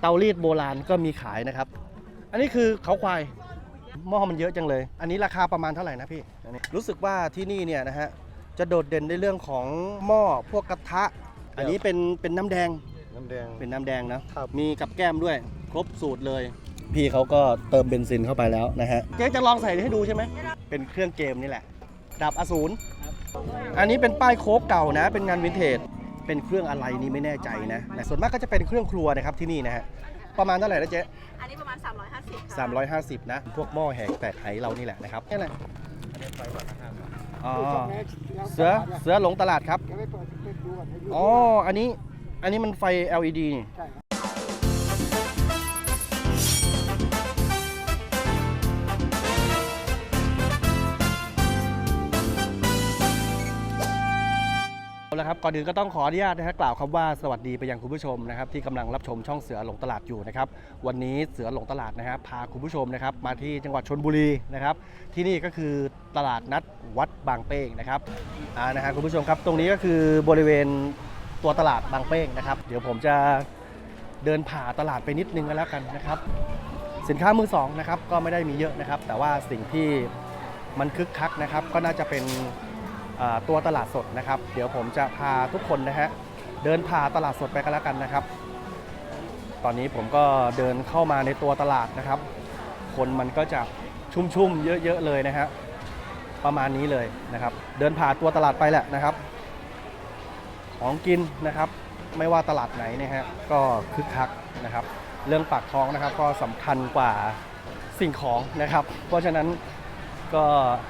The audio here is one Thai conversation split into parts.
เตารีดโบราณก็มีขายนะครับ อันนี้คือเขาควายหม้อมันเยอะจังเลย อันนี้ราคาประมาณเท่าไหร่นะพี่อันนี้รู้สึกว่าที่นี่เนี่ยนะฮะจะโดดเด่นในเรื่องของหม้อพวกกระทะ อันนี้เป็นเป็นน้ำแดงน้ำแดง เป็นน้ำแดงนะครับ มีกับแก้มด้วย ครบสูตรเลย พี่เขาก็เติมเบนซินเข้าไปแล้วนะฮะเจ๊จะลองใส่ให้ดูใช่ไหมเป็นเครื่องเกมนี่แหละดับอสูรอันนี้เป็นป้ายโค้กเก่านะ เป็นงานวินเทจ เป็นเครื่องอะไรนี่ไม่แน่ใจนะแต่ส่วนมากก็จะเป็นเครื่องครัวนะครับที่นี่นะฮะ ประมาณเท่าไหร่นะเจ๊อันนี้ประมาณ 350ค่ะ350 นะ พวกหม้อแหกแตกไหเรานี่แหละนะครับนี่แหละอันนี้ไฟกว่าห้าบาทอ๋อเสือเสือหลงตลาดครับจะไปเปิดเปิดดูก่อนให้ดูอ๋อ อันนี้ อันนี้มันไฟ LED นี่ ครับเอาละครับก่อนอื่นก็ต้องขออนุญาตนะฮะกล่าวคำว่าสวัสดีไปยังคุณผู้ชมนะครับที่กำลังรับชมช่องเสือหลงตลาดอยู่นะครับวันนี้เสือหลงตลาดนะฮะพาคุณผู้ชมนะครับมาที่จังหวัดชนบุรีนะครับที่นี่ก็คือตลาดนัดวัดบางเป้งนะครับอ่านะฮะคุณผู้ชมครับ ตรงนี้ก็คือบริเวณตัวตลาดบางเป้งนะครับ เดี๋ยวผมจะเดินผ่าตลาดไปนิดนึงก็แล้วกันนะครับ สินค้ามือสองนะครับก็ไม่ได้มีเยอะนะครับ แต่ว่าสิ่งที่มันคึกคักนะครับ ก็น่าจะเป็น ตัวตลาดสดนะครับ เดี๋ยวผมจะพาทุกคนนะฮะเดินผ่าตลาดสดไปกันแล้วกันนะครับ ตอนนี้ผมก็เดินเข้ามาในตัวตลาดนะครับ คนมันก็จะชุ่มๆเยอะๆเลยนะฮะประมาณนี้เลยนะครับ เดินผ่าตัวตลาดไปแหละนะครับ ของกินนะครับ ไม่ว่าตลาดไหนนะฮะก็คึกคักนะครับ เรื่องปากท้องนะครับ ก็สำคัญกว่าสิ่งของนะครับ เพราะฉะนั้นก็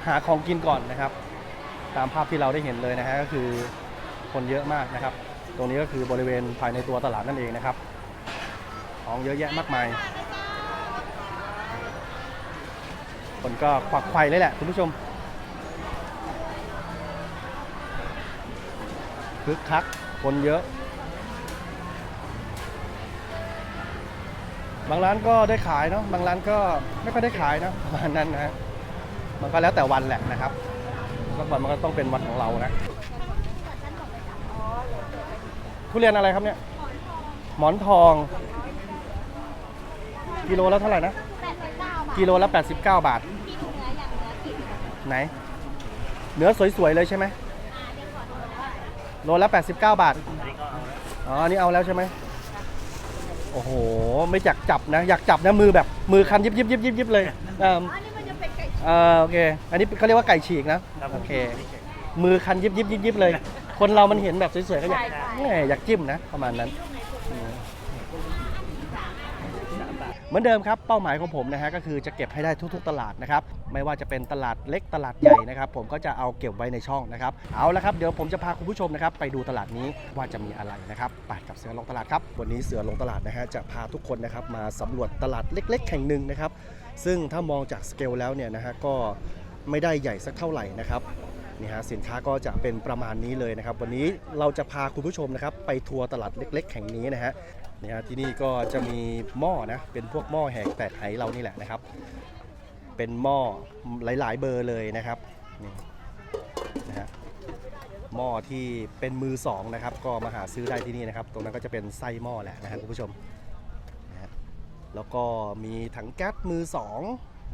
หาของกินก่อนนะครับ ตามภาพที่เราได้เห็นเลยนะฮะก็คือคนเยอะมากนะครับ ตรงนี้ก็คือบริเวณภายในตัวตลาดนั่นเองนะครับ ของเยอะแยะมากมาย คนก็ควักไขว่เลยแหละคุณผู้ชมคึกคักคนเยอะ บางร้านก็ได้ขายเนาะบางร้านก็ไม่ค่อยได้ขายเนาะประมาณนั้นนะมันก็แล้วแต่วันแหละนะครับ กวันมันก็ต้องเป็นวันของเรานะทุเรียนอะไรครับเนี่ย หมอนทอง กิโลละเท่าไหร่นะ กิโลละ 89 บาท ไหน เนื้อสวยๆเลยใช่ไหมโลละ 89 บาท อ๋อ อันนี้เอาแล้วใช่ไหมโอ้โห ไม่อยากจับนะ อยากจับนะมือแบบมือคันยิบยิบยิบยิบยิบเลยอ่าอันนี้มันจะ เป็นไก่เออโอเค อันนี้เขาเรียกว่าไก่ฉีกนะโอเค มือคันยิบยิบยิบยิบเลย คนเรามันเห็นแบบสวยๆก็อยากแหมอยากจิ้มนะ ประมาณนั้นอืมเหมือนเดิมครับเป้าหมายของผมนะฮะก็คือจะเก็บให้ได้ทุก ๆ ตลาดนะครับไม่ว่าจะเป็นตลาดเล็กตลาดใหญ่นะครับผมก็จะเอาเก็บไว้ในช่องนะครับเอาละครับเดี๋ยวผมจะพาคุณผู้ชมนะครับไปดูตลาดนี้ว่าจะมีอะไรนะครับไปกับเสือลงตลาดครับวันนี้เสือลงตลาดนะฮะจะพาทุกคนนะครับมาสำรวจตลาดเล็ก ๆ แห่งหนึ่งนะครับ ซึ่งถ้ามองจากสเกลแล้วเนี่ยนะฮะก็ไม่ได้ใหญ่สักเท่าไหร่นะครับนี่ฮะสินค้าก็จะเป็นประมาณนี้เลยนะครับ วันนี้เราจะพาคุณผู้ชมนะครับไปทัวร์ตลาดเล็ก ๆ แห่งนี้นะฮะนี่ฮะที่นี่ก็จะมีหม้อนะเป็นพวกหม้อแหกแตกไหเรานี่แหละนะครับ เป็นหม้อหลาย ๆ เบอร์เลยนะครับนี่นะฮะหม้อที่เป็นมือสองนะครับ ก็มาหาซื้อได้ที่นี่นะครับ ตรงนั้นก็จะเป็นไส้หม้อแหละนะฮะคุณผู้ชม แล้วก็มีถังแก๊สมือสอง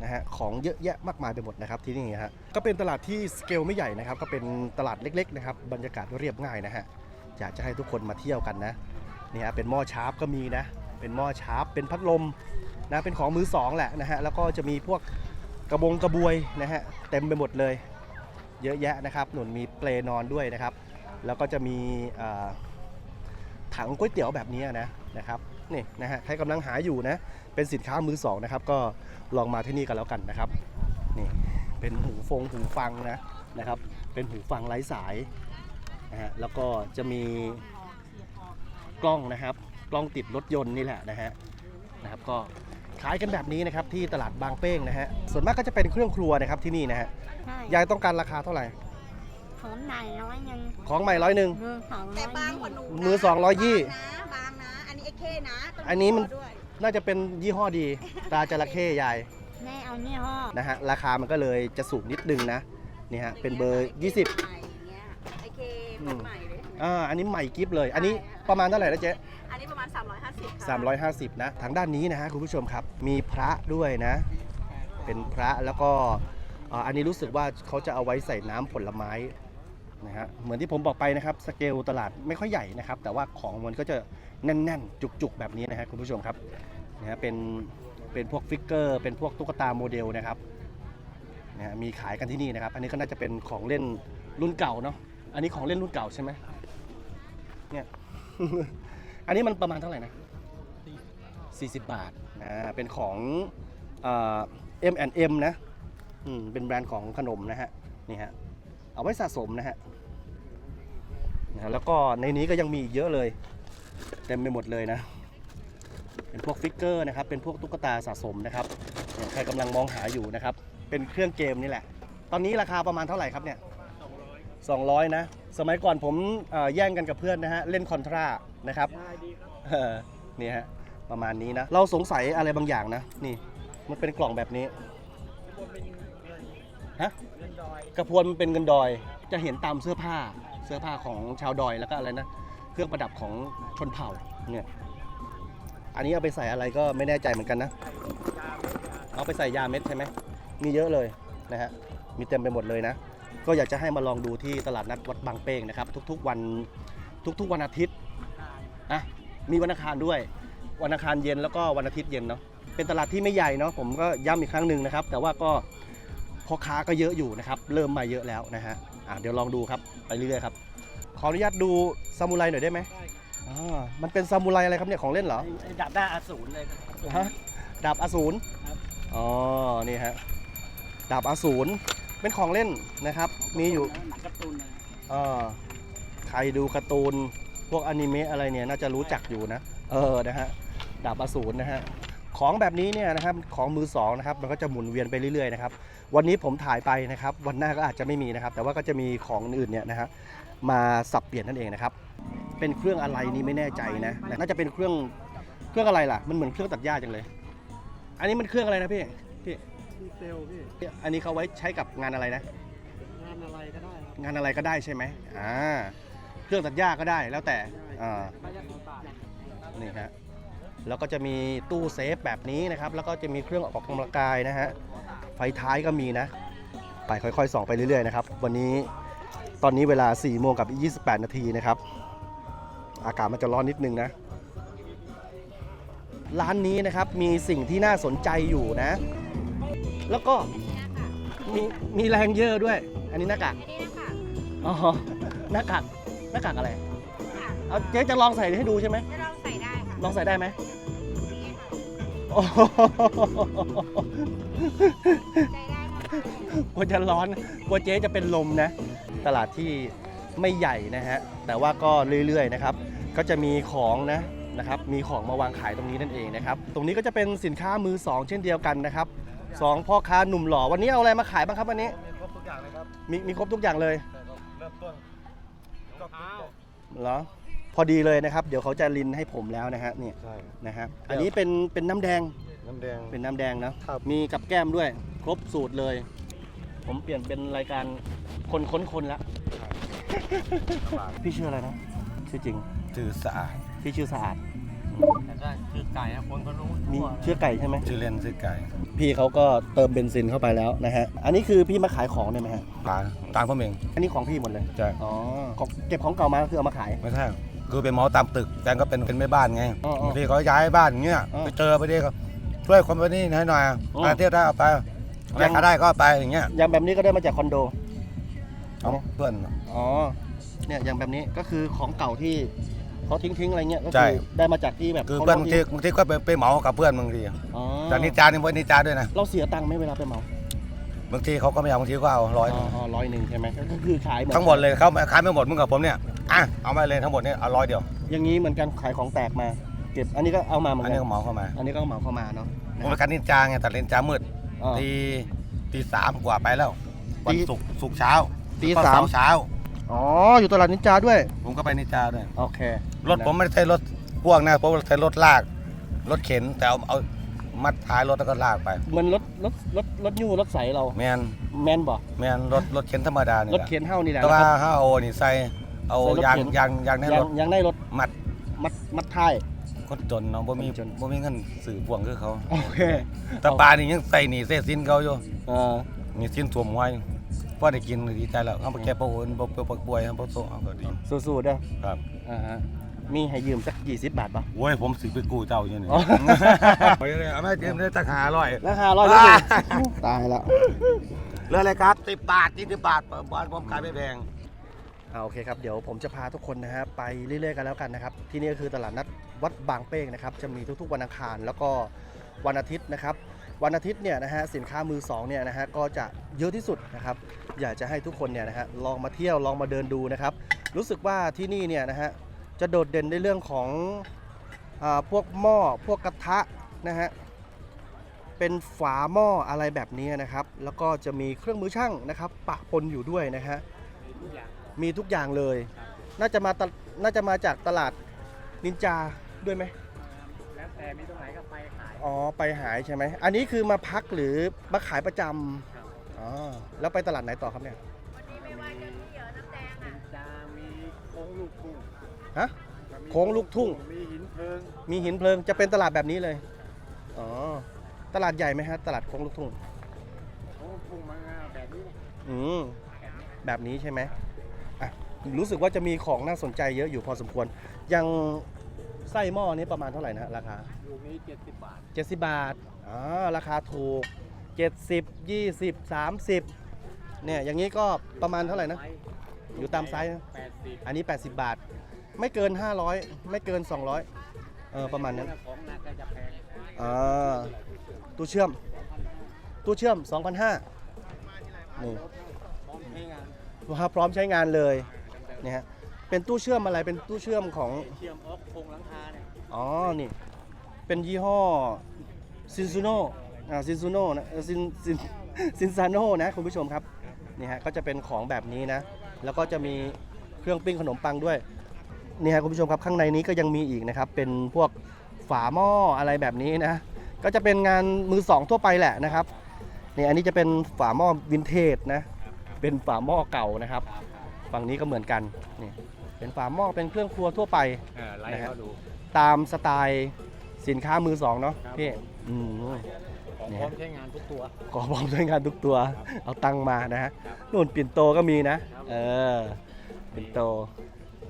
นะฮะของเยอะแยะมากมายไปหมดนะครับที่นี่ฮะก็เป็นตลาดที่สเกลไม่ใหญ่นะครับ ก็เป็นตลาดเล็กๆนะครับบรรยากาศเรียบง่ายนะฮะอยากจะให้ทุกคนมาเที่ยวกันนะนี่ฮะเป็นหม้อชาร์ปก็มีนะ เป็นหม้อชาร์ปเป็นพัดลมนะเป็นของมือสองแหละนะฮะแล้วก็จะมีพวกกระบงกระบวยนะฮะเต็มไปหมดเลย เยอะแยะนะครับหนุนมีเปลนอนด้วยนะครับ แล้วก็จะมีถังก๋วยเตี๋ยวแบบนี้นะนะครับ นี่นะฮะใครกำลังหาอยู่นะ เป็นสินค้ามือสองนะครับ ก็ลองมาที่นี่กันแล้วกันนะครับ นี่เป็นหูฟงหูฟังนะนะครับ เป็นหูฟังไร้สายนะฮะ แล้วก็จะมีกล้องนะครับ กล้องติดรถยนต์นี่แหละนะฮะ นะครับ ก็ขายกันแบบนี้นะครับที่ตลาดบางเป้งนะฮะ ส่วนมากก็จะเป็นเครื่องครัวนะครับที่นี่นะฮะ ใช่ยายต้องการราคาเท่าไหร่ ของไหนร้อยหนึ่งของใหม่ร้อยหนึ่ง มือสองร้แต่อยบางยี่กว่าหนูนะมือสองร้อยยี่ บางนะบางนะอันนี้ เอเคนะต้งอันนี้มันดูด้วยน่าจะเป็นยี่ห้อดีตราจระเข้ยายแม่เอาเนี่ยห่อนะฮะราคามันก็เลยจะสูงนิดนึงนะนี่ฮะเป็นเบอร์ 20 ใหม่อย่างเงี้ยไอเคอืม ใหม่เลยอ่าอันนี้ใหม่กิฟเลย อันนี้ประมาณเท่าไหร่นะเจ๊ อันนี้ประมาณ 350ค่ะ350 นะทางด้านนี้นะฮะคุณผู้ชมครับ มีพระด้วยนะ เป็นพระแล้วก็เอ่ออันนี้รู้สึกว่าเขาจะเอาไว้ใส่น้ำผลไม้นะฮะเหมือนที่ผมบอกไปนะครับ สเกลตลาดไม่ค่อยใหญ่นะครับ แต่ว่าของมันก็จะ แน่นๆ จุกๆ แบบนี้นะฮะคุณผู้ชมครับนะฮะเป็นเป็นพวกฟิกเกอร์เป็นพวกตุ๊กตาโมเดลนะครับนะฮะมีขายกันที่นี่นะครับ อันนี้ก็น่าจะเป็นของเล่นรุ่นเก่าเนาะอันนี้ของเล่นรุ่นเก่าใช่ไหมเนี่ย อันนี้มันประมาณเท่าไหร่นะ40 บาทอ่าเป็นของเอ่อ M&M นะอืมเป็นแบรนด์ของขนมนะฮะนี่ฮะเอาไว้สะสมนะฮะนะฮะแล้วก็ในนี้ก็ยังมีอีกเยอะเลย เต็มไปหมดเลยนะ เป็นพวกฟิกเกอร์นะครับ เป็นพวกตุ๊กตาสะสมนะครับใครกำลังมองหาอยู่นะครับ เป็นเครื่องเกมนี่แหละ ตอนนี้ราคาประมาณเท่าไหร่ครับเนี่ย200นะ สมัยก่อนผมแย่งกันกับเพื่อนนะฮะ เล่นคอนทรานะครับนี่ฮะ ประมาณนี้นะ เราสงสัยอะไรบางอย่างนะ นี่ มันเป็นกล่องแบบนี้ฮะกระพวนมันเป็นเงินดอย จะเห็นตามเสื้อผ้า เสื้อผ้าของชาวดอยแล้วก็อะไรนะ เครื่องประดับของชนเผ่าเนี่ยอันนี้เอาไปใส่อะไรก็ไม่แน่ใจเหมือนกันนะ เอาไปใส่ยาเม็ดใช่ไหมมีเยอะเลยนะฮะมีเต็มไปหมดเลยนะ ก็อยากจะให้มาลองดูที่ตลาดนัดวัดบางเป้งนะครับ ทุกๆวันทุกๆวันอาทิตย์นะมีวันอังคารด้วย วันอังคารเย็นแล้วก็วันอาทิตย์เย็นเนาะเป็นตลาดที่ไม่ใหญ่เนาะผมก็ย้ำอีกครั้งหนึ่งนะครับ แต่ว่าก็พ่อค้าก็เยอะอยู่นะครับ เริ่มมาเยอะแล้วนะฮะอะเดี๋ยวลองดูครับไปเรื่อยๆครับ ขออนุญาตดูซามูไรหน่อยได้ไหมอ่ามันเป็นซามูไรอะไรครับเนี่ยของเล่นเหรอไอ้ดับหน้าอสูรเลยครับ ฮะดาบอสูรครับ อ๋อนี่ฮะดาบอสูรเป็นของเล่นนะครับ มีอยู่ หนังการ์ตูนเลยเอ่อใครดูการ์ตูนพวกอนิเมะอะไรเนี่ยน่าจะรู้จักอยู่นะ เออนะฮะดาบอสูรนะฮะ ของแบบนี้เนี่ยนะครับของมือสองนะครับมันก็จะหมุนเวียนไปเรื่อยๆนะครับวันนี้ผมถ่ายไปนะครับ วันหน้าก็อาจจะไม่มีนะครับ แต่ว่าก็จะมีของอื่นเนี่ยนะฮะมาสับเปลี่ยนนั่นเองนะครับ เป็นเครื่องอะไรนี่ไม่แน่ใจนะน่าจะเป็นเครื่องเครื่องอะไรล่ะ มันเหมือนเครื่องตัดหญ้าจังเลย อันนี้มันเครื่องอะไรนะพี่พี่ดีเซลพี่อันนี้เขาไว้ใช้กับงานอะไรนะ งานอะไรก็ได้ครับงานอะไรก็ได้ใช่ไหมอ่าเครื่องตัดหญ้าก็ได้แล้วแต่อ่าประหยัดสิบบาทนี่ฮะ แล้วก็จะมีตู้เซฟแบบนี้นะครับ แล้วก็จะมีเครื่องออกกำลังกายนะฮะ ไฟท้ายก็มีนะ ไปค่อยๆส่องไปเรื่อยๆนะครับ วันนี้ตอนนี้เวลา4โมงกับ 28 นาทีนะครับ อากาศมันจะร้อนนิดนึงนะ ร้านนี้นะครับมีสิ่งที่น่าสนใจอยู่นะ แล้วก็มีมีแรงเยอะด้วย อันนี้หน้ากากอันนี้ค่ะอ๋อหน้ากากหน้ากากอะไรค่ะเอาเจ๊จะลองใส่ให้ดูใช่ไหมจะลองใส่ได้ค่ะ ลองใส่ได้ไหมอย่างนี้ค่ะโอ้โหใส่ได้ค่ะกลัวจะร้อนกลัวเจ๊จะเป็นลมนะ ตลาดที่ไม่ใหญ่นะฮะ แต่ว่าก็เรื่อยๆนะครับ ก็จะมีของนะนะครับ มีของมาวางขายตรงนี้นั่นเองนะครับ ตรงนี้ก็จะเป็นสินค้ามือสองเช่นเดียวกันนะครับสองพ่อค้าหนุ่มหล่อ วันนี้เอาอะไรมาขายบ้างครับวันนี้ มีครบทุกอย่างเลยครับ มีมีครบทุกอย่างเลยแต่ก็เริ่มต้นก็อ้าวเหรอ พอดีเลยนะครับ เดี๋ยวเขาจะลินให้ผมแล้วนะฮะนี่ใช่ นะฮะอันนี้เป็นเป็นน้ำแดงน้ำแดง เป็นน้ำแดงนะครับ มีกับแก้มด้วย ครบสูตรเลย ผมเปลี่ยนเป็นรายการคนค้นคนแล้วพี่ชื่ออะไรนะชื่อจริงจือสะอาดพี่ชื่อสะอาดแต่ก็ชื่อไก่นะคนก็รู้มีชื่อไก่ใช่ไหมชื่อเล่นชื่อไก่พี่เขาก็เติมเบนซินเข้าไปแล้วนะฮะอันนี้คือพี่มาขายของเนี่ยไหมฮะปลาตามพ่อเองอันนี้ของพี่หมดเลย ใช่อ๋อของเก็บของเก่ามาก็คือเอามาขายไม่ใช่ คือเป็นหมอตามตึกแต่ก็เป็นเป็นแม่บ้านไงอ๋ออ๋อบางทีเขาย้ายบ้านอย่างเงี้ยอ๋อไปเจอไปดีก็ช่วยคนไปนี่หน่อยหน่อยอ๋อไปเที่ยวได้เอาไปยัแม่งค้าได้ก็เอาไปอย่างเงี้ยอย่างแบบนี้ก็ได้มาจากคอนโด เอาเพื่อน อ๋อ เนี่ยอย่างแบบนี้ก็คือของเก่าที่เขาทิ้งทิ้งๆอะไรเงี้ยก็ใช่ คือได้มาจากที่แบบคือขาเพื่อนบางทีที่บางทีก็ไปไปเหมากับเพื่อนบางทีอ๋อจากนิจานี่พวกนิจาด้วยนะเราเสียตังค์ไหมเวลาไปเหมา บางทีเขาก็ไม่เอาบางทีก็เอาร้อยหอ๋นึ่งอร้อยหนึ่งใช่ไหมก็คือขายเหมือนทั้งหมดเลยเขาขายไม่หมดมึงกับผมเนี่ยอะเอามาเลยทั้งหมดเนี่ยเอาร้อยเดียว อย่างนี้เหมือนกันขายของแตกมา เก็บอันนี้ก็เอามาเหมือนอันกันี้นก็เหมาเข้ามาอันนี้ก็เหมาเข้ามาเนาะผมไปกันนินจาไงตัดนินจามืดอ๋อ ตีตีสามกว่าไปแล้ว วันตีศุกร์ศุกร์เช้าตีก็สามเร์เช้า อ๋ออยู่ตลาดนินจาด้วย ผมก็ไปนินจาด้วยโอเครถผมไม่ได้ใช้รถพ่วงนะผมใช้รถลาก รถเข็นแต่เอาเอา มัดท้ายรถแล้วก็ลากไป เหมือนรถรถรถรถยูรถใสเรา แมนแมนบ่แมนรถรถเข็นธรรมดาเนี่ยรถเข็นเท่านี่แหละแต่ว่าแล้วก็ห้าโอนี่ใส่เอาใส่รถยางเข็นยางยางในยัรงถยังได้รถมัดมัดมัดท้ายคนจนเนาะบ่มีคนจนบ่มีเงินซื้อพวงคือเขาโอเคแต่ปลานี่ยังใส่หนีเส้นสินเขาอยู่เออมีสินถ่วมไว้พอได้กินก็ดีใจแล้วเอาไปแก้ปวดบ่บ่ป่วยครับบ่โตเอาก็ดีสู้ๆเด้อครับอ่าฮะ มีให้ยืมสัก20บาทป่ะ โอ้ยผมสิไปกู้เจ้าอยู่นี่อ๋อ ไปเลยเอาแม่เกมได้ตักหาร้อย ราคาร้อยนิดนึงตายแล้วเรื่องอะไรครับ10บาท20บาทบ้านผมขายไม่แพงอ่าโอเคครับ เดี๋ยวผมจะพาทุกคนนะฮะไปเรื่อยๆกันแล้วกันนะครับ ที่นี่ก็คือตลาดนัดวัดบางเป้งนะครับ จะมีทุกๆวันอังคาร แล้วก็วันอาทิตย์นะครับ วันอาทิตย์เนี่ยนะฮะสินค้ามือสองเนี่ยนะฮะก็จะเยอะที่สุดนะครับ อยากจะให้ทุกคนเนี่ยนะฮะลองมาเที่ยวลองมาเดินดูนะครับ รู้สึกว่าที่นี่เนี่ยนะฮะ จะโดดเด่นในเรื่องของอาพวกหม้อพวกกระทะนะฮะเป็นฝาหม้ออะไรแบบนี้นะครับ แล้วก็จะมีเครื่องมือช่างนะครับ ปะปนอยู่ด้วยนะฮะมีทุกอย่างเลย น่าจะมาตะน่าจะมาจากตลาดนินจาด้วยไหมแล้วแต่มีตรงไหนก็ไปขายอ๋อไปหายใช่ไหมอันนี้คือมาพักหรือมาขายประจำอ๋อแล้วไปตลาดไหนต่อครับเนี่ย ฮะ โค้งลูกทุ่ง มีหินเพลิงมีหินเพลิงจะเป็นตลาดแบบนี้เลย อ๋อ ตลาดใหญ่ไหมฮะ ตลาดโค้งลูกทุ่ง โค้งลูกทุ่งมันก็แบบนี้แหละอืม แบบนี้ใช่ไหมอะ รู้สึกว่าจะมีของน่าสนใจเยอะอยู่พอสมควร ยังไส้หม้อนี้ประมาณเท่าไหร่นะฮะราคาลูกนี้เจ็ดสิบบาท 70 บาท อ๋อ ราคาถูก 70 20 30 เนี่ย อย่างนี้ก็ประมาณเท่าไหร่นะ อยู่ตามไซส์นะ แปดสิบอันนี้ 80 บาท ไม่เกิน 500 ไม่เกิน 200 เออประมาณนั้นของหนักก็จะแพงอ่าตู้เชื่อม ตู้เชื่อม 2,500นี่พร้อมใช้งานว่าพร้อมใช้งานเลยเนี่ยฮะเป็นตู้เชื่อมอะไรเป็นตู้เชื่อมของเชื่อมออกโครงหลังคาเนี่ยอ๋อนี่เป็นยี่ห้อซินซูโน่อ่าซินซูโน่นะซินซินซินซาโน่นะคุณผู้ชมครับนี่ฮะก็จะเป็นของแบบนี้นะ แล้วก็จะมีเครื่องปิ้งขนมปังด้วย นี่ฮะคุณผู้ชมครับข้างในนี้ก็ยังมีอีกนะครับ เป็นพวกฝาหม้ออะไรแบบนี้นะ ก็จะเป็นงานมือสองทั่วไปแหละนะครับนี่อันนี้จะเป็นฝาหม้อวินเทจนะ เป็นฝาหม้อเก่านะครับ ฝั่งนี้ก็เหมือนกันนี่เป็นฝาหม้อเป็นเครื่องครัวทั่วไปเออไล่นะฮะเขาดูตามสไตล์สินค้ามือสองเนาะครับพี่ผมอืมของเนี่ยพร้อมใช้งานทุกตัวขอบอกด้วยงานทุกตัว เอาตังค์มานะฮะครับนู่นปิ่นโตก็มีนะครับเออปิ่นโต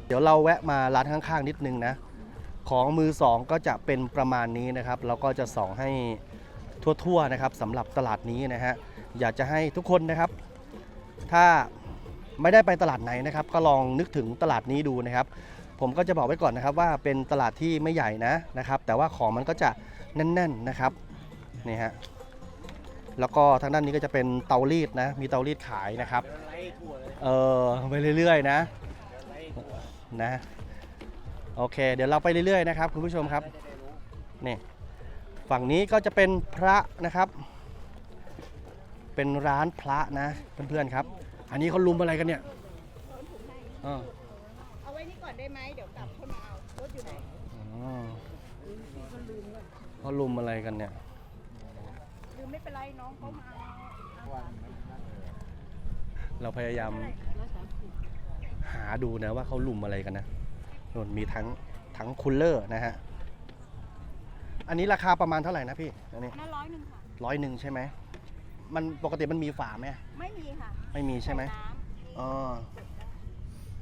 เดี๋ยวเราแวะมาร้านข้างๆนิดนึงนะ ของมือสองก็จะเป็นประมาณนี้นะครับ เราก็จะส่องให้ทั่วๆนะครับสำหรับตลาดนี้นะฮะ อยากจะให้ทุกคนนะครับ ถ้าไม่ได้ไปตลาดไหนนะครับ ก็ลองนึกถึงตลาดนี้ดูนะครับ ผมก็จะบอกไว้ก่อนนะครับว่าเป็นตลาดที่ไม่ใหญ่นะนะครับ แต่ว่าของมันก็จะแน่น ๆนะครับนี่ฮะแล้วก็ทางด้านนี้ก็จะเป็นเตารีดนะ มีเตารีดขายนะครับ เออไปเรื่อยๆนะ นะโอเค เดี๋ยวเราไปเรื่อยๆนะครับคุณผู้ชมครับจะได้รู้นี่ฝั่งนี้ก็จะเป็นพระนะครับ เป็นร้านพระนะเพื่อนๆครับ อันนี้เขาลุมอะไรกันเนี่ยอ๋อเอาไว้นี่ก่อนได้ไหมเดี๋ยวกลับเข้ามาเอารถอยู่ไหนอ๋อเขาลุมอะไรกันเนี่ยลืมไม่เป็นไรน้องเขามาเราพยายาม หาดูนะว่าเขาลุมอะไรกันนะนนมีทั้งทั้งคูลเลอร์นะฮะ อันนี้ราคาประมาณเท่าไหร่นะพี่ อันนี้น่าร้อยหนึ่งค่ะร้อยหนึ่งใช่ไหม มันปกติมันมีฝาไหมไม่มีค่ะไม่มีใช่ไหมน้ำอ๋อ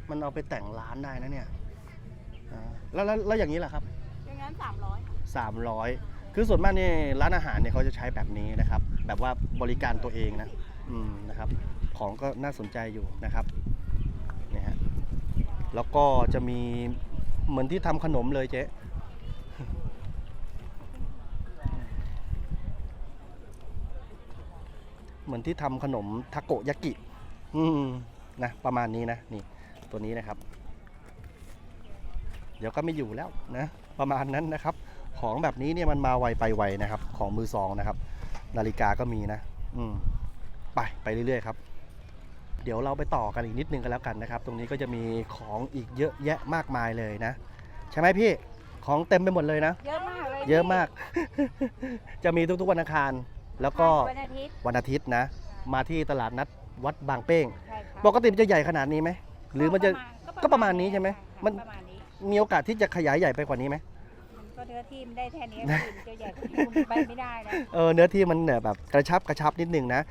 มันเอาไปแต่งร้านได้นะเนี่ยอ่าแล้วแล้วแล้วอย่างนี้ล่ะครับ อย่างนั้นสามร้อยค่ะสามร้อยคือส่วนมากนี่ร้านอาหารเนี่ยเขาจะใช้แบบนี้นะครับ แบบว่าบริการตัวเองนะ อืมนะครับ ของก็น่าสนใจอยู่นะครับเนี่ยฮะ แล้วก็จะมีเหมือนที่ทำขนมเลยเจ๊เหมือนที่ทำขนมทาโกยากิ อืมนะประมาณนี้นะนี่ตัวนี้นะครับ เดี๋ยวก็ไม่อยู่แล้วนะ ประมาณนั้นนะครับ ของแบบนี้เนี่ยมันมาไวไปไวนะครับ ของมือสองนะครับ นาฬิกาก็มีนะ อืมไปไปเรื่อยๆครับ เดี๋ยวเราไปต่อกันอีกนิดนึงกันแล้วกันนะครับ ตรงนี้ก็จะมีของอีกเยอะแยะมากมายเลยนะ ใช่ไหมพี่ของเต็มไปหมดเลยนะ เยอะมากเลยเยอะมาก จะมีทุกๆวันอังคาร แล้วก็วันอาทิตย์วันอาทิตย์นะ มาที่ตลาดนัดวัดบางเป้ง ใช่ค่ะปกติมันจะใหญ่ขนาดนี้ไหมหรือมันจะ ก็ประมาณนี้ใช่ไหมมันประมาณนี้มีโอกาสที่จะขยายใหญ่ไปกว่านี้ไหมม ก็เนื้อที่มันได้แค่นี้คุณจะใหญ่กว่านี้คุณไปไม่ได้นะเออเนื้อที่มันเนี่ยแบบกระชับกระชับนิดนึงนะ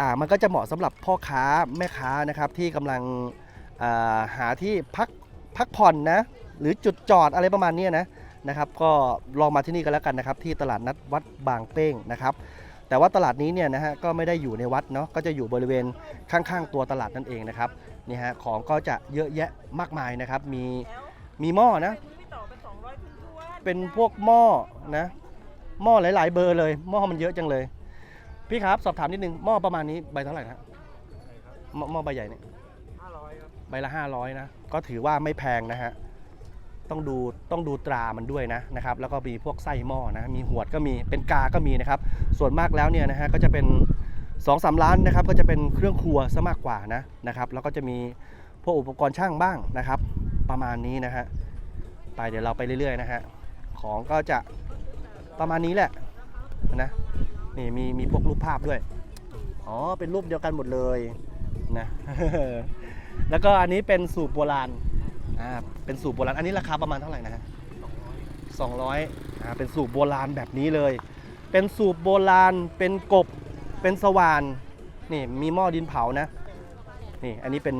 อ่ามันก็จะเหมาะสำหรับพ่อค้าแม่ค้านะครับที่กำลังอ่าหาที่พักพักผ่อนนะ หรือจุดจอดอะไรประมาณนี้นะนะครับ ก็ลองมาที่นี่กันแล้วกันนะครับ ที่ตลาดนัดวัดบางเป้งนะครับแต่ว่าตลาดนี้เนี่ยนะฮะก็ไม่ได้อยู่ในวัดเนาะก็จะอยู่บริเวณข้างๆตัวตลาดนั่นเองนะครับนี่ฮะของก็จะเยอะแยะมากมายนะครับ มีมีหม้อนะ เป็นพวกหม้อนะหม้อหลาย ๆ เบอร์เลยหม้อมันเยอะจังเลย พี่ครับสอบถามนิดนึงหม้อประมาณนี้ใบเท่าไหร่นะหม้อหม้อใบใหญ่เนี่ยใบละ 500นะก็ถือว่าไม่แพงนะฮะต้องดูต้องดูตรามันด้วยนะนะครับ แล้วก็มีพวกไส้หม้อนะมีหวดก็มีเป็นกาก็มีนะครับ ส่วนมากแล้วเนี่ยนะฮะก็จะเป็น2อสร้านนะครับก็จะเป็นเครื่องครัวซะมากกว่านะนะครับ แล้วก็จะมีพวกอุปกรณ์ช่างบ้างนะครับ ประมาณนี้นะฮะไปเดี๋ยวเราไปเรื่อยๆนะฮะ ของก็จะประมาณนี้แหละนะนี่มีมีพวกรูปภาพด้วย อ๋อ เป็นรูปเดียวกันหมดเลยนะแล้วก็อันนี้เป็นสูตรโบราณอ่าเป็นสูตรโบราณ อันนี้ราคาประมาณเท่าไหร่นะฮะ200อ่าเป็นสูตรโบราณแบบนี้เลย เป็นสูบโบราณ เป็นกบ เป็นสว่าน นี่มีหม้อดินเผานะ นี่อันนี้เป็น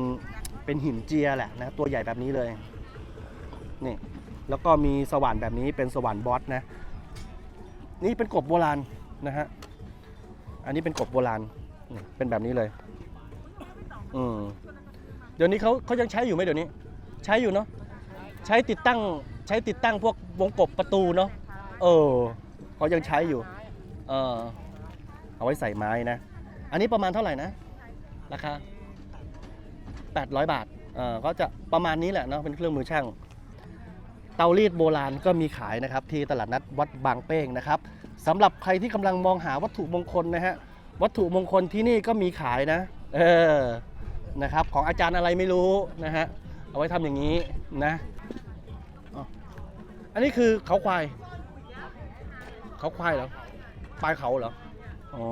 เป็นหินเจียแหละนะตัวใหญ่แบบนี้เลย นี่ แล้วก็มีสว่านแบบนี้เป็นสว่านบอสนะ นี่เป็นกบโบราณนะฮะ อันนี้เป็นกบโบราณ เป็นแบบนี้เลย อืมเดี๋ยวนี้เขาเขายังใช้อยู่ไหมเดี๋ยวนี้ ใช้อยู่เนาะ ใช้ติดตั้งใช้ติดตั้งพวกวงกบประตูเนาะ เออเขายังใช้อยู่ เออเอาไว้ใส่ไม้นะ อันนี้ประมาณเท่าไหร่นะ ราคา800 บาท เออก็จะประมาณนี้แหละเนาะ เป็นเครื่องมือช่าง เตารีดโบราณก็มีขายนะครับที่ตลาดนัดวัดบางเป้งนะครับสำหรับใครที่กำลังมองหาวัตถุมงคลนะฮะวัตถุมงคลที่นี่ก็มีขายนะ เออนะครับของอาจารย์อะไรไม่รู้นะฮะเอาไว้ทำอย่างนี้นะอันนี้คือเขาควายเขาควายเหรอปลายเขาเหรออ๋อ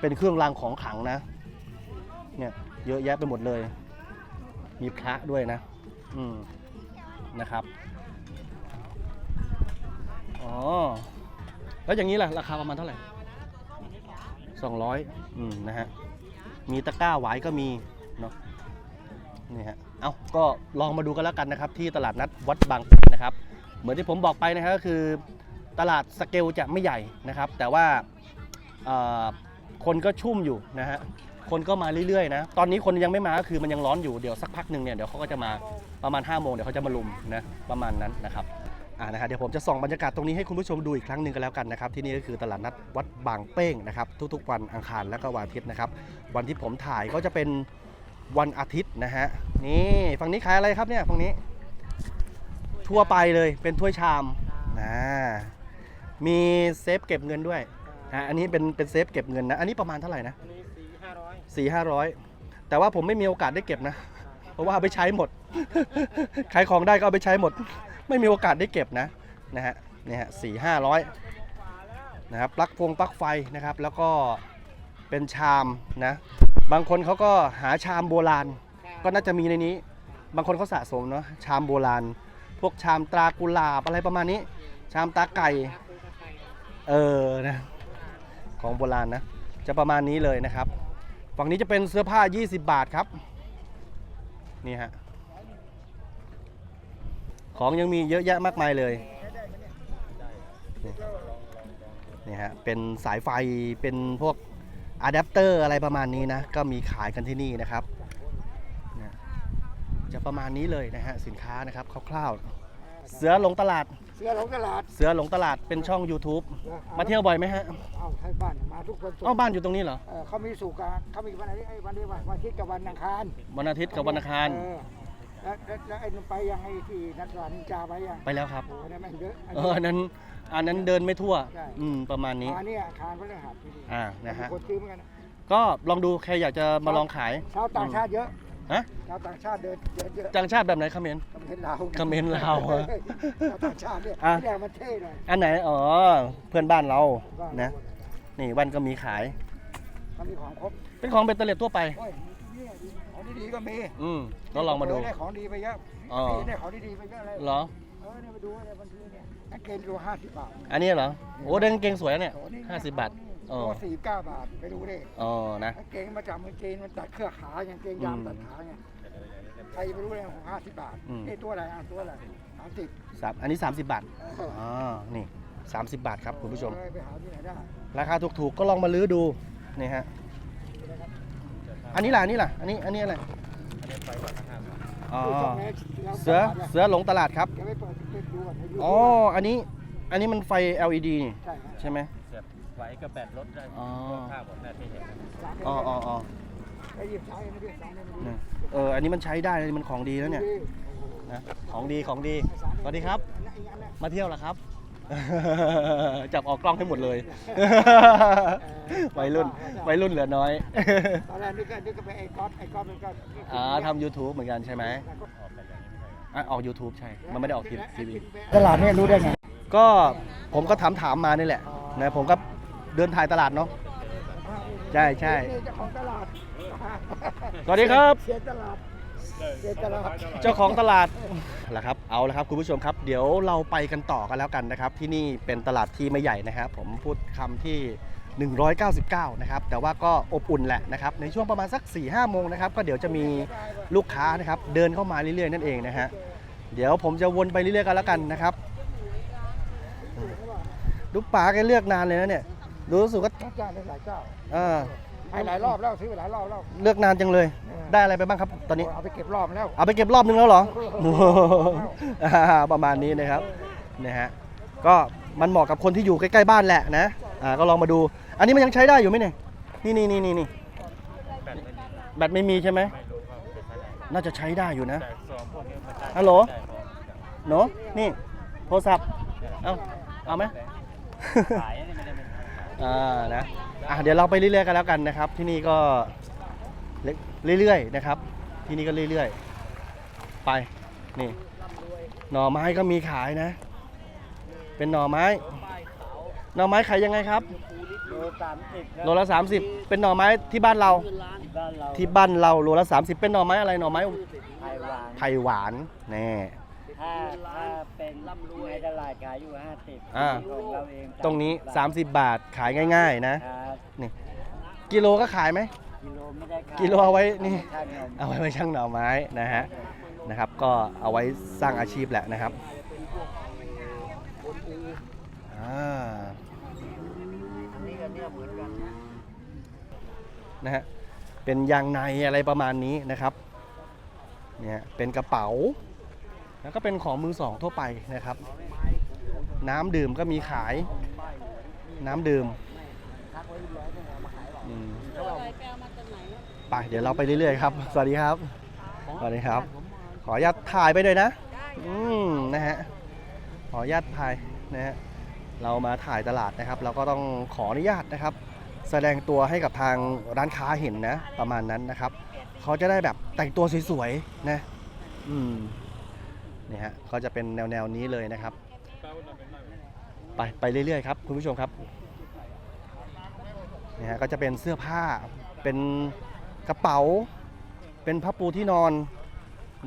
เป็นเครื่องรางของขลังนะเนี่ยเยอะแยะไปหมดเลย มีพระด้วยนะ อืม นะครับอ๋อแล้วอย่างนี้ล่ะ ราคาประมาณเท่าไหร่สองร้อยอืมนะฮะมีตะกร้าหวายก็มีเนาะนี่ฮะเอาก็ลองมาดูกันแล้วกันนะครับ ที่ตลาดนัดวัดบางป้งนะครับ เหมือนที่ผมบอกไปนะครับก็คือตลาดสเกลจะไม่ใหญ่นะครับ แต่ว่าคนก็ชุ่มอยู่นะฮะคนก็มาเรื่อยๆนะตอนนี้คนยังไม่มาก็คือมันยังร้อนอยู่เดี๋ยวสักพักหนึ่งเนี่ยเดี๋ยวเขาก็จะมา ประมาณ5้าโมงเดี๋ยวเขาจะมาลุมนะประมาณนั้นนะครับอ่านะครับเดี๋ยวผมจะส่องบรรยากาศตรงนี้ให้คุณผู้ชมดูอีกครั้งหนึ่งกันแล้วกันนะครับที่นี่ก็คือตลาดนัดวัดบางเป้งนะครับทุกๆวันอังคารและก็วันอาทิตย์นะครับวันที่ผมถ่ายก็จะเป็นวันอาทิตย์นะฮะนี่ฝั่งนี้ขายอะไรครับเนี่ยฝั่งนี้ ทั่วไปเลยเป็นถ้วยชามนะมีเซฟเก็บเงินด้วยอะอันนี้เป็นเป็นเซฟเก็บเงินนะอันนี้ประมาณเท่าไหร่นะอันนี้สี่ห้าร้อยสี่ห้าร้อยแต่ว่าผมไม่มีโอกาสได้เก็บนะ เพราะว่าเอาไปใช้หมด ขายของได้ก็เอาไปใช้หมด ไม่มีโอกาสได้เก็บนะนะฮะเนี่ฮะสี่ห้าร้อยนะครับปลั๊กฟงปลั๊กไฟนะครับ แล้วก็เป็นชามนะ บางคนเขาก็หาชามโบราณ ก็น่าจะมีในนี้ บางคนเขาสะสมเนาะชามโบราณ พวกชามตรากุหลาบอะไรประมาณนี้ ชามตาไก่เออนะของโบราณนะ จะประมาณนี้เลยนะครับ ฝั่งนี้จะเป็นเสื้อผ้า 20 บาทครับ นี่ฮะ ของยังมีเยอะแยะมากมายเลย นี่ฮะ เป็นสายไฟ เป็นพวกอะแดปเตอร์อะไรประมาณนี้นะ ก็มีขายกันที่นี่นะครับ จะประมาณนี้เลยนะฮะ สินค้านะครับคร่าวๆ เสือหลงตลาด เสือหลงตลาด เสือหลงตลาดเป็นช่อง YouTube มาเที่ยวบ่อยไหมฮะเอาไทยบ้านมาทุกวันศุกเอ้าร์บ้านอยู่ตรงนี้เหรอเอ่อเขามีสู่การเขามีวันอะไรไอ้วันนี้วันวันอาทิตย์กับวันอังคารวันอาทิตย์กับวันอังคารเออแล้วแล้วแล้วไอ้นั่นไปยังไอ้ที่นักสวรรค์นินจาไปยังไปแล้วครับ โอ้เนี่ยแม่งเยอะเอออันนั้นอันนั้นเดินไม่ทั่ว ใช่ อืมประมาณนี้ อันนี้อังคารพฤหัสที่นี่อ่านะฮะ มีคนซื้อเหมือนกันนะก็ลองดูใครอยากจะมาลองขายชาวต่างชาติเยอะ ฮะชาวต่างชาติเดินเยอะเยอะต่างชาติแบบไหนคอมเมนต์คอมเมนต์เราคอมเมนต์เราเหรอชาวต่างชาติเนี่ยอะ แดงมันเท่เลยอันไหนอ๋อเพื่อนบ้านเราบ้านะนี่วันก็มีขายเขามีของครบเป็นของเบตเตอร์เลตทั่วไป โอ้ยเนี่ยของดีๆก็มีอืมก็ลองมาดู ได้ของดีไปเยอะอ๋อนี่ได้ของดีๆไปเยอะเลยเหรอ เออเนี่ยมาดูอะไรบันทึกเนี่ยกางเกงตัวห้าสิบบาทอันนี้เหรอโอ้เดินกางเกงสวยนะเนี่ยโอ้นี่ห้าสิบบาท อ๋อ ตัวสี่เก้าบาทไปดูดิอ๋อนะ กางเกงมาจากเมืองจีนมันตัดเครือขาอย่างเกงยามอืมตัดขาไงใครไม่รู้เลยของห้าสิบบาทอืมนี่ตัวอะไรอะตัวอะไรสามสิบสามอันนี้ 30 บาทอ๋อนี่30 บาทครับคุณผู้ชม ไปหาที่ไหนได้ราคาถูกๆก็ลองมาลื้อดูนี่ฮะอันนี้ล่ะอันนี้ล่ะอันนี้อันนี้อะไรอ๋อเสือเสือหลงตลาดครับ จะไม่เปิดเปิดดูก่อนให้ดูอ๋ออันนี้อันนี้มันไฟ LED นี่ใช่ฮะใช่ไหม เสียบไว้กับแบตรถได้อ๋อค่าหมดแน่ที่เห็นสามอ๋ออ๋ออ๋อไอ้หยิบใช้ไม่ได้สามไม่ได้นี่เอออันนี้มันใช้ได้เลยมันของดีแล้วเนี่ยนะของดีของดีสวัสดีครับ มาเที่ยวเหรอครับ จับออกกล้องให้หมดเลยวัยรุ่นวัยรุ่นเหลือน้อยตอนแรกนึกก็นึกก็ไปไอ้ก๊อตไอ้ก๊อตมันก็อ่าทำ YouTube เหมือนกันใช่ไหมอะออก YouTube ใช่ มันไม่ได้ออกทีวีตลาดเนี่ยรู้ได้ไง ก็ผมก็ถามถามๆมานี่แหละนะผมก็ เดินถ่ายตลาดเนาะใช่ใช่นี่เจ้าของตลาดสวัสดีครับ เสียตลาดเสียตลาดเจ้าของตลาดละครับเอาละครับคุณผู้ชมครับ เดี๋ยวเราไปกันต่อกันแล้วกันนะครับ ที่นี่เป็นตลาดที่ไม่ใหญ่นะครับ ผมพูดคำที่ 199 นะครับ แต่ว่าก็อบอุ่นแหละนะครับ ในช่วงประมาณสัก 4-5โมงนะครับ ก็เดี๋ยวจะมีลูกค้านะครับ เดินเข้ามาเรื่อยๆ นั่นเองนะฮะเดี๋ยวผมจะวนไปเรื่อยๆกันแล้วกันนะครับลูกป๋าแกเลือกนานเลยนะเนี่ย รู้สึกว่าเจ้าได้หลายเจ้าเออไปหลายรอบแล้วซื้อไปหลายรอบแล้ว เลือกนานจังเลยได้อะไรไปบ้างครับ ตอนนี้ เอาไปเก็บรอบแล้ว เอาไปเก็บรอบนึงแล้วเหรออ่าประมาณนี้นะครับนะฮะก็มันเหมาะกับคนที่อยู่ใกล้ๆบ้านแหละนะอ่าก็ลองมาดู อันนี้มันยังใช้ได้อยู่ไหมเนี่ยนี่นี่นี่นี่นี่แบตไม่มีใช่ไหมน่าจะใช้ได้อยู่นะแต่ซองพวกนี้มันได้ฮัลโหลได้พอหนูนี่โทรศัพท์เอาเอาไหม ขายอันนี้ไม่ได้เป็น อ่านะอะเดี๋ยวเราไปเรื่อยๆกันแล้วกันนะครับ ที่นี่ก็เล็กเรื่อยๆนะครับ ที่นี่ก็เรื่อยๆ ไปนี่หน่อไม้ก็มีขายนะ เป็นหน่อไม้ หน่อไม้ขายยังไงครับโลสามสิบโลละ 30 เป็นหน่อไม้ที่บ้านเราบ้านเรา ที่บ้านเราโลละ 30 เป็นหน่อไม้อะไรหน่อไม้ไทยหวานไผ่หวานแน่ ถ้าถ้าเป็นในตลาดขายอยู่ห้าสิบอ่า ของเราเองตรงนี้ 30 บาทขายง่าย ๆ นะ ครับกิโลก็ขายไหม กิโลไม่ได้ขายกิโลเอาไว้นี่ค่าขนม เอาไว้ไว้ช่างหน่อไม้นะฮะนะครับ ก็เอาไว้สร้างอาชีพแหละนะครับอ่านะฮะเป็นยางในอะไรประมาณนี้นะครับเนี่ยเป็นกระเป๋า แล้วก็เป็นของมือสองทั่วไปนะครับ น้ำดื่มก็มีขาย น้ำดื่มไปเดี๋ยวเราไปเรื่อยๆครับ สวัสดีครับ สวัสดีครับ ขออนุญาตถ่ายไปด้วยนะ อืมนะฮะ ขออนุญาตถ่ายนะฮะ เรามาถ่ายตลาดนะครับ เราก็ต้องขออนุญาตนะครับ แสดงตัวให้กับทางร้านค้าเห็นนะ ประมาณนั้นนะครับ เขาจะได้แบบแต่งตัวสวยๆนะ อืม นี่ฮะเขาจะเป็นแนวๆนี้เลยนะครับ ไปไปเรื่อยๆครับคุณผู้ชมครับนี่ฮะก็จะเป็นเสื้อผ้าเป็นกระเป๋า เป็นผ้าปูที่นอน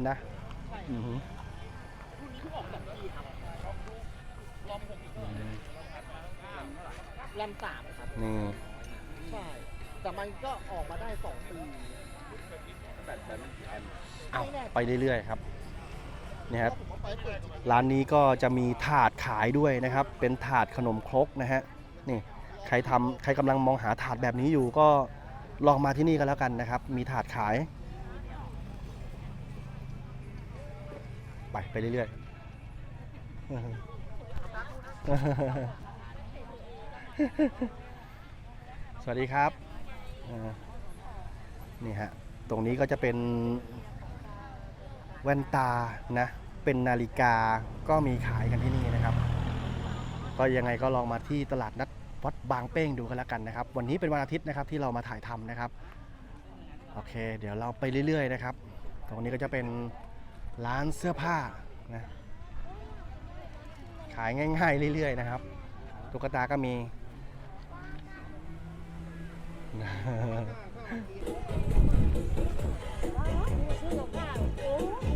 นะอือหือลำสามครับนี่ใช่แต่มันก็ออกมาได้สองปีเอาไปเรื่อยๆครับ นี่ครับร้านนี้ก็จะมีถาดขายด้วยนะครับ เป็นถาดขนมครกนะฮะนี่ใครทำใครกำลังมองหาถาดแบบนี้อยู่ก็ลองมาที่นี่กันแล้วกันนะครับ มีถาดขาย ไปไปเรื่อยๆ สวัสดีครับนี่ฮะตรงนี้ก็จะเป็น แว่นตานะเป็นนาฬิกาก็มีขายกันที่นี่นะครับ ก็ยังไงก็ลองมาที่ตลาดนัดวัดบางเป้งดูกันแล้วกันนะครับ วันนี้เป็นวันอาทิตย์นะครับที่เรามาถ่ายทำนะครับโอเค เดี๋ยวเราไปเรื่อยๆนะครับ ตรงนี้ก็จะเป็นร้านเสื้อผ้านะขายง่าย ๆ เรื่อย ๆ นะครับตุ๊กตาก็มี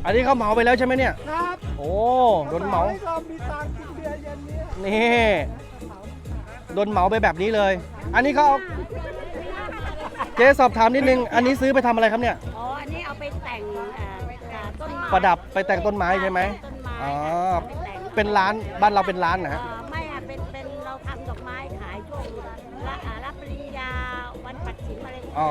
อันนี้เขาเหมาไปแล้วใช่ไหมเนี่ย ครับโอ้ โดนเหมา เรามีตังค์กินเบียร์เย็นมีนี่ โดนเหมาไปแบบนี้เลย อันนี้เขาเอาเจ๊สอบถามนิดนึง อันนี้ซื้อไปทำอะไรครับเนี่ย อ๋อ อันนี้เอาไปแต่งเอ่ออ่าต้นไม้ประดับไปแต่งต้นไม้ใช่ไหม ต้นไม้อ๋อไปแต่งเป็นร้าน บ้านเราเป็นร้านนะฮะ เอ่อไม่อะเป็นเป็นเราทำดอกไม้ขายช่วงละอ่ารับปริญญาวันปัดฉิมอะไรพวกนี้อ๋อ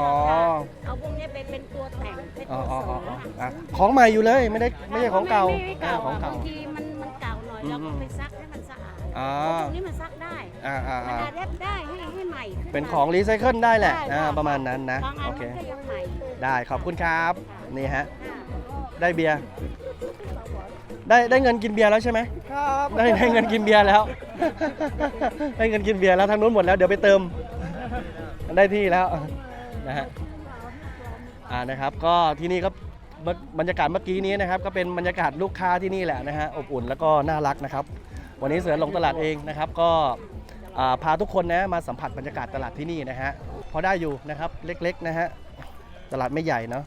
เอาพวกนี้ไป เป็นตัวแต่งเป็นอ๋อตัวอ๋อเสริอ๋อมอ๋ออะของใหม่อยู่เลยไม่ได้ไม่ใช่ของเก่าไม่ไม่เก่าอ่าของอะเก่า บางทีมันมันเก่าหน่อยเราอืก็มไปซักให้มันสะอาดอ๋อพวกนี้มันซักได้อ่าอ่ามันอ่าอาจจะได้ให้ให้ใหม่ขึ้นเป็นมาของรีไซเคิลได้แหละได้อ่าได้ประมาณนั้นนะบางอัโอนเค มันก็ยังใหม่อยู่ได้ขอบคุณครับนี่ฮะ ได้เบียร์ได้ได้เงินกินเบียร์แล้วใช่ไหมครับได้ได้เงินกินเบียร์แล้ว ได้เงินกินเบียร์แล้วทางนู้นหมดแล้วเดี๋ยวไปเติม ได้ที่แล้วนะฮะ อ่านะครับก็ที่นี่ก็บรรยากาศเมื่อกี้นี้นะครับ ก็เป็นบรรยากาศลูกค้าที่นี่แหละนะฮะอบอุ่นแล้วก็น่ารักนะครับ วันนี้เสือลงตลาดเองนะครับ ก็พาทุกคนนะมาสัมผัสบรรยากาศตลาดที่นี่นะฮะพอได้อยู่นะครับเล็กๆนะฮะตลาดไม่ใหญ่เนาะ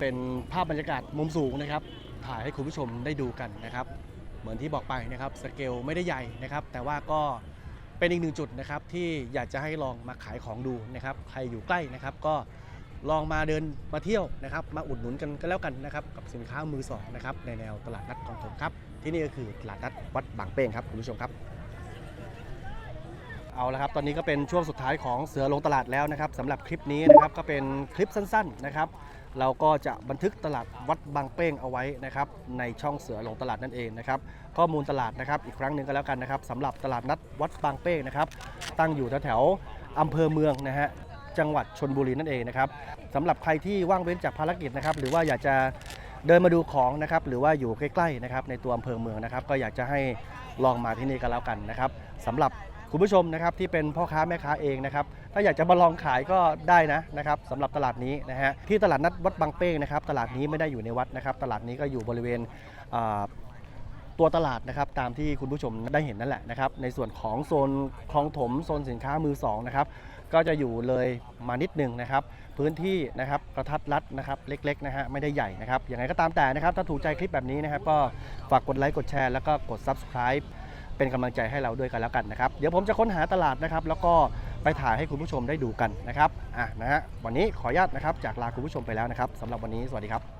เป็นภาพบรรยากาศมุมสูงนะครับ ถ่ายให้คุณผู้ชมได้ดูกันนะครับ เหมือนที่บอกไปนะครับสเกลไม่ได้ใหญ่นะครับ แต่ว่าก็เป็นอีกหนึ่งจุดนะครับที่อยากจะให้ลองมาขายของดูนะครับ ใครอยู่ใกล้นะครับก็ลองมาเดินมาเที่ยวนะครับ มาอุดหนุนกันก็แล้วกันนะครับ กับสินค้ามือสองนะครับในแนวตลาดนัดกองถมครับ ที่นี่ก็คือตลาดนัดวัดบางเป้งครับคุณผู้ชมครับเอาละครับตอนนี้ก็เป็นช่วงสุดท้ายของเสือลงตลาดแล้วนะครับสำหรับคลิปนี้นะครับก็เป็นคลิปสั้นๆนะครับ เราก็จะบันทึกตลาดวัดบางเป้งเอาไว้นะครับในช่องเสือหลงตลาดนั่นเองนะครับข้อมูลตลาดนะครับอีกครั้งหนึ่งก็แล้วกันนะครับสำหรับตลาดนัดวัดบางเป้งนะครับตั้งอยู่แถวๆอำเภอเมืองนะฮะจังหวัดชนบุรีนั่นเองนะครับสำหรับใครที่ว่างเว้นจากภารกิจนะครับหรือว่าอยากจะเดินมาดูของนะครับหรือว่าอยู่ใกล้ๆนะครับในตัวอำเภอเมืองนะครับก็อยากจะให้ลองมาที่นี่กันแล้วกันนะครับสำหรับ คุณผู้ชมนะครับที่เป็นพ่อค้าแม่ค้าเองนะครับถ้าอยากจะมาลองขายก็ได้นะนะครับสำหรับตลาดนี้นะฮะที่ตลาดนัดวัดบางเป้งนะครับตลาดนี้ไม่ได้อยู่ในวัดนะครับ ตลาดนี้ก็อยู่บริเวณอ่าตัวตลาดนะครับตามที่คุณผู้ชมได้เห็นนั่นแหละนะครับในส่วนของโซนคลองถมโซนสินค้ามือสองนะครับก็จะอยู่เลยมานิดหนึ่งนะครับ พื้นที่นะครับกระทัดรัดนะครับเล็กๆนะฮะไม่ได้ใหญ่นะครับอย่างไรก็ตามแต่นะครับถ้าถูกใจคลิปแบบนี้นะครับก็ฝากกดไลค์กดแชร์แล้วก็กด subscribe เป็นกำลังใจให้เราด้วยกันแล้วกันนะครับ เดี๋ยวผมจะค้นหาตลาดนะครับ แล้วก็ไปถ่ายให้คุณผู้ชมได้ดูกันนะครับอะนะฮะวันนี้ขออนุญาตนะครับจากลาคุณผู้ชมไปแล้วนะครับสำหรับวันนี้สวัสดีครับ